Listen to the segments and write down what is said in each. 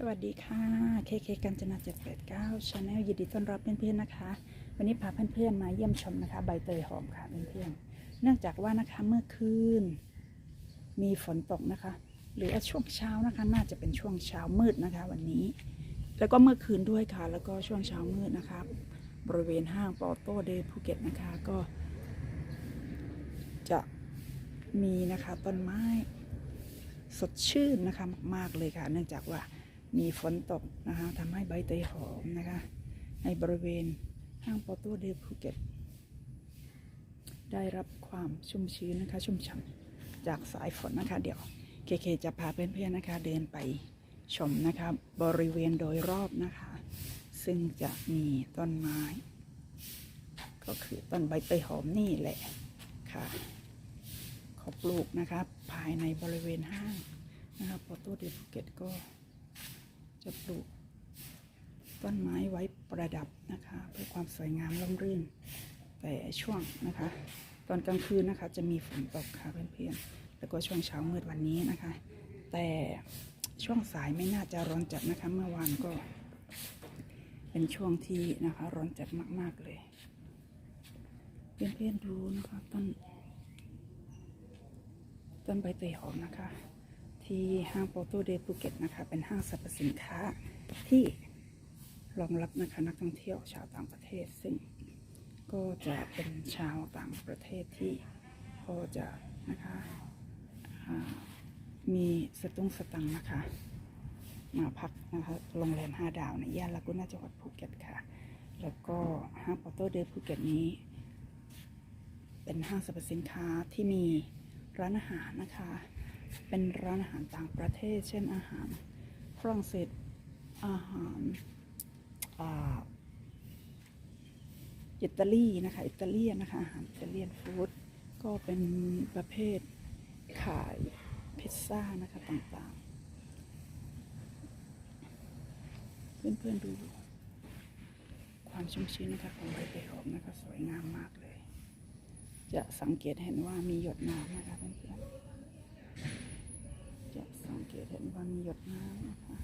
สวัสดีค่ะเคเคกัญจนา789ชาแนลยินดีต้อนรับเพื่อนๆนะคะ วันนี้พาเพื่อนๆมาเยี่ยมชมนะคะ ใบเตยหอมค่ะเพื่อนๆเนื่องจากว่านะคะเมื่อคืนมีฝนตกนะคะ หรือว่าช่วงเช้านะคะ น่าจะเป็นช่วงเช้ามืดนะคะ วันนี้ แล้วก็เมื่อคืนด้วยค่ะ แล้วก็ช่วงเช้ามืดนะคะ บริเวณห้างปอโต้เดย์ภูเก็ตนะคะก็ จะมีนะคะต้นไม้สดชื่นนะคะมากๆเลยค่ะ เนื่องจากว่า มีฝนตกนะคะทำให้ใบเตยหอมนะคะ ในบริเวณห้างปอโต้เดย์ภูเก็ต ได้รับความชุ่มชื้นนะคะ ชุ่มฉ่ำจากสายฝนนะคะ เดี๋ยวเคเคจะพาเพื่อนๆนะคะ เดินไปชมนะคะบริเวณโดยรอบนะคะ ซึ่งจะมีต้นไม้ ก็คือต้นใบเตยหอมนี่แหละค่ะเขาปลูกนะครับภายในบริเวณห้างนะครับปอโต้เดภูเก็ตก็ จะปลูกต้นไม้ไว้ประดับนะคะ เพื่อความสวยงามร่มรื่น แต่ช่วงนะคะ ตอนกลางคืนนะคะ จะมีฝนตกค่ะเพื่อนๆแล้วก็ช่วงเช้ามืดวันนี้นะคะ แต่ช่วงสายไม่น่าจะร้อนจัดนะคะ เมื่อวานก็ เป็นช่วงที่นะคะ ร้อนจัดมาก ๆเลย เพื่อนๆดูนะคะต้นต้นใบเตยหอมนะคะ ที่ห้างโปโตเดภูเก็ตนะคะ เป็นห้างสรรพสินค้าที่รองรับนะคะนักท่องเที่ยวชาวต่างประเทศ ซึ่งก็จะเป็นชาวต่างประเทศที่ก็จะนะคะมีสตุ้งสตังนะคะ มาพักนะคะโรงแรม5ดาวในย่านลากูน่าจังหวัดภูเก็ตค่ะ แล้วก็ห้างโปโตเดภูเก็ตนี้ เป็นห้างสรรพสินค้าที่มีร้านอาหารนะคะ เป็นร้านอาหารต่างประเทศ เช่นอาหารฝรั่งเศสอาหารอิตาลีนะคะอิตาเลียนนะคะอาหารอิตาเลียนฟู้ดก็เป็นประเภทขายพิซซ่านะคะต่างๆ เพื่อนๆดูความชุ่มชื้นนะคะของใบเตยหอมนะคะสวยงามมากเลย จะสังเกตเห็นว่ามีหยดน้ำนะคะเพื่อนๆ เกตเห็นว่ามีหยดน้ำนะคะ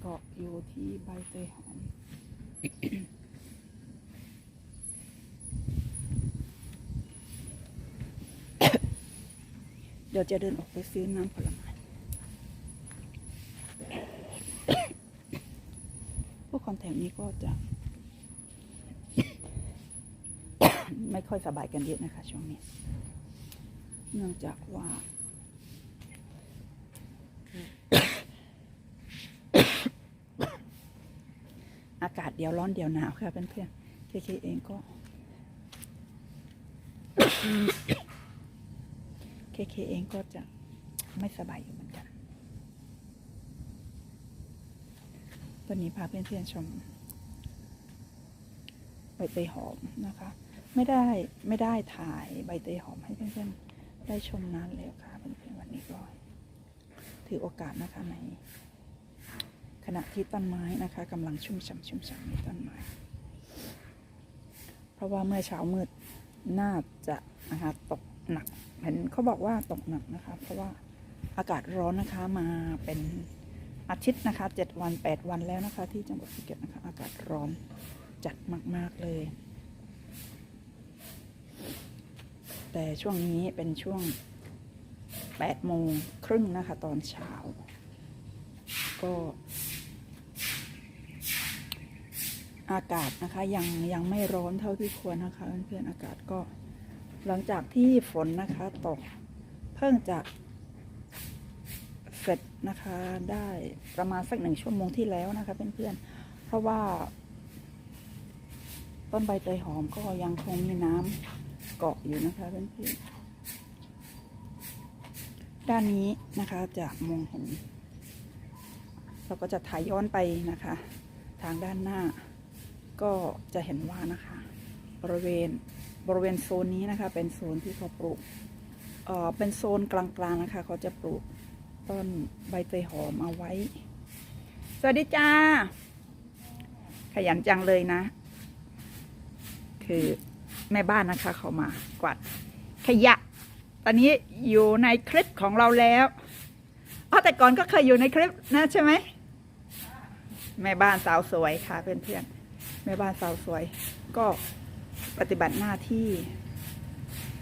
เกาะอยู่ที่ใบเตยหอมเดี๋ยวจะเดินออกไปซื้อน้ำผลไม้ผู้คนแถวนี้ก็จะ ไม่ค่อยสบายกันเยอะนะคะช่วงนี้ เนื่องจากว่า อากาศ เดี๋ยวร้อนเดี๋ยวหนาวค่ะเพื่อนๆเคเคเองก็เคเคเองก็จะไม่สบายอยู่เหมือนกันตอนนี้พาเพื่อนๆชมใบเตยหอมนะคะ ไม่ได้ไม่ได้ถ่ายใบเตยหอมให้เพื่อนๆได้ชมนานแล้วค่ะเพื่อนๆวันนี้ก็ถือโอกาสนะคะใน ขณะที่ต้นไม้นะคะกำลังชุ่มฉ่ำชุ่มฉ่ำในต้นไม้ เพราะว่าเมื่อเช้ามืดน่าจะนะคะตกหนักเห็นเขาบอกว่าตกหนักนะคะ เพราะว่าอากาศร้อนนะคะมาเป็นอาทิตย์นะคะเจ็ดวันแปดวันแล้วนะคะ ที่จังหวัดภูเก็ตนะคะ อากาศร้อนจัดมาก ๆ เลย แต่ช่วงนี้เป็นช่วงแปดโมงครึ่งนะคะ ตอนเช้า ก็ อากาศนะคะ ยังยังไม่ร้อนเท่าที่ควรนะคะเพื่อนๆอากาศก็ หลังจากที่ฝนนะคะตกเพิ่งจะเสร็จนะคะได้ประมาณสักหนึ่งชั่วโมงที่แล้วนะคะเพื่อนๆเพราะว่า ต้นใบเตยหอมก็ยังคงมีน้ำเกาะอยู่นะคะเพื่อนๆด้านนี้นะคะจะมองเห็นเราก็จะถ่ายย้อนไปนะคะ ทางด้านหน้า ก็จะเห็นว่านะคะ บริเวณบริเวณโซนนี้นะคะ เป็นโซนที่เขาปลูกเอ่อเป็นโซนกลางๆนะคะ เขาจะปลูกต้นใบเตยหอมเอาไว้ สวัสดีจ้า ขยันจังเลยนะ คือแม่บ้านนะคะ เขามากวาดขยะ ตอนนี้อยู่ในคลิปของเราแล้วราะแต่ก่อนก็เคยอยู่ในคลิปนะใช่ไหมแม่บ้านสาวสวยค่ะเพื่อนๆ แม่บ้านสาวสวย ก็ปฏิบัติหน้าที่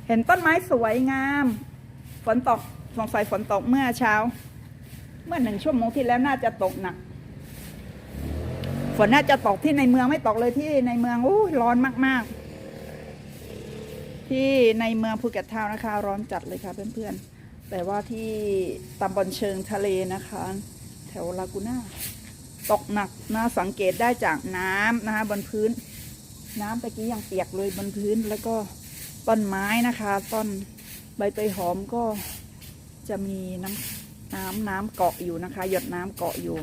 เห็นต้นไม้สวยงาม ฝนตกสงสัยฝนตกเมื่อเช้า เมื่อหนึ่งชั่วโมงที่แล้วน่าจะตกหนัก ฝนน่าจะตกที่ในเมืองไม่ตกเลยที่ในเมืองอู้ร้อนมาก ๆ ที่ในเมืองภูเก็ตทาวน์นะคะ ร้อนจัดเลยค่ะเพื่อนๆแต่ว่าที่ตำบลเชิงทะเลนะคะ แถวลากูน่า ตกหนักนะสังเกตได้จากน้ำนะคะบนพื้น น้ำตะกี้ยังเปียกเลยบนพื้นแล้วก็ต้นไม้นะคะต้นใบเตยหอมก็จะมีน้ำน้ำน้ำเกาะอยู่นะคะ หยดน้ำเกาะอยู่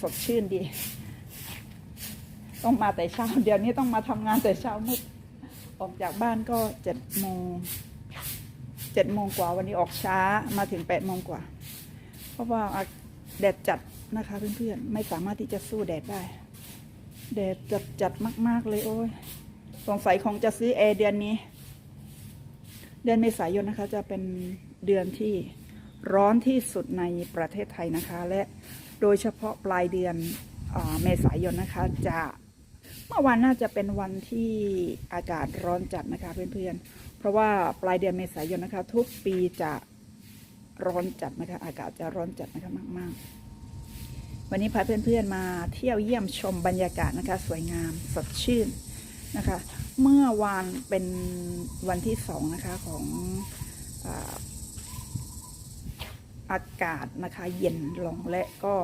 สดชื่นดี ต้องมาแต่เช้า เดี๋ยวนี้ต้องมาทำงานแต่เช้ามืดออกจากบ้านก็เจ็ดโมงเจ็ดโมงกว่าวันนี้ออกช้ามาถึงแปดโมงกว่า เพราะว่าแดดจัด นะคะเพื่อนๆ ไม่สามารถที่จะสู้แดดได้ แดดจัดจัดมาก ๆ เลยโอ้ยสงสัยคงจะซื้อแอร์เดือนนี้ เดือนเมษายนนะคะ จะเป็นเดือนที่ร้อนที่สุดในประเทศไทยนะคะ และโดยเฉพาะปลายเดือนเมษายนนะคะ จะเมื่อวานน่าจะเป็นวันที่อากาศร้อนจัดนะคะเพื่อนๆ เพราะว่าปลายเดือนเมษายนนะคะ ทุกปีจะร้อนจัดนะคะ อากาศจะร้อนจัดนะคะมาก ๆ วันนี้พาเพื่อนๆมาเที่ยวเยี่ยมชมบรรยากาศนะคะ สวยงามสดชื่นนะคะ เมื่อวานเป็นวันที่สองนะคะของอาอากาศนะคะเย็นลงและก็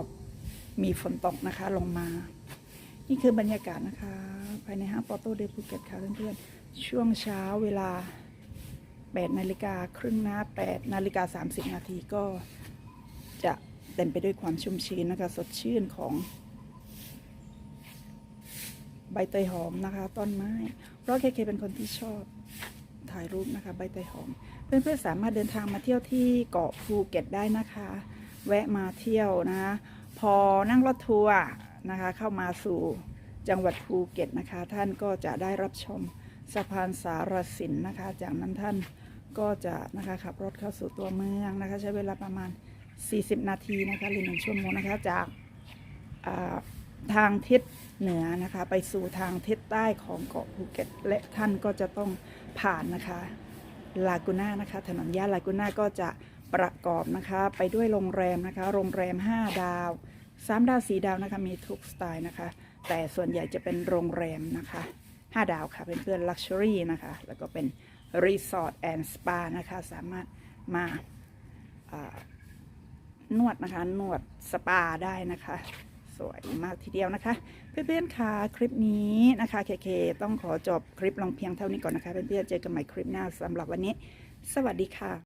มีฝนตกนะคะลงมา นี่คือบรรยากาศนะคะ ภายในห้างปอโต้เดภูเก็ตค่ะเพื่อนๆ ช่วงเช้าเวลา8นาฬิกาครึ่งนะ8นาฬิกา30นาทีก็จะ ต็มไปด้วยความชุ่มชื้นนะคะ สดชื่นของ ใบเตยหอมนะคะ ต้นไม้ เพราะเคเคเป็นคนที่ชอบถ่ายรูปนะคะ ใบเตยหอม เพื่อนๆสามารถเดินทางมาเที่ยวที่เกาะภูเก็ตได้นะคะ แวะมาเที่ยวนะคะพอนั่งรถทัวร์นะคะ เข้ามาสู่จังหวัดภูเก็ตนะคะ ท่านก็จะได้รับชมสะพานสารสินนะคะ จากนั้นท่านก็จะนะคะขับรถเข้าสู่ตัวเมืองนะคะ ใช้เวลาประมาณ 40 นาทีนะคะหรือหนึ่งชั่วโมงนะคะจากทางทิศเหนือนะคะไปสู่ทางทิศใต้ของเกาะภูเก็ต และท่านก็จะต้องผ่านนะคะลากูน่านะคะถนนย่านลากูน่าก็จะประกอบนะคะไปด้วยโรงแรมนะคะโรงแรม 5 ดาว3ดาว4ดาวนะคะมีทุกสไตล์นะคะ แต่ส่วนใหญ่จะเป็นโรงแรมนะคะ5ดาวค่ะเป็นเพื่อนลักชัวรี่นะคะแล้วก็เป็นรีสอร์ทแอนด์สปานะคะสามารถมา นวดนะคะ นวดสปาได้นะคะ สวยมากทีเดียวนะคะ เพื่อนๆค่ะคลิปนี้นะคะเคเคต้องขอจบคลิปลงเพียงเท่านี้ก่อนนะคะ เพื่อนๆเจอกันใหม่คลิปหน้าสำหรับวันนี้ สวัสดีค่ะ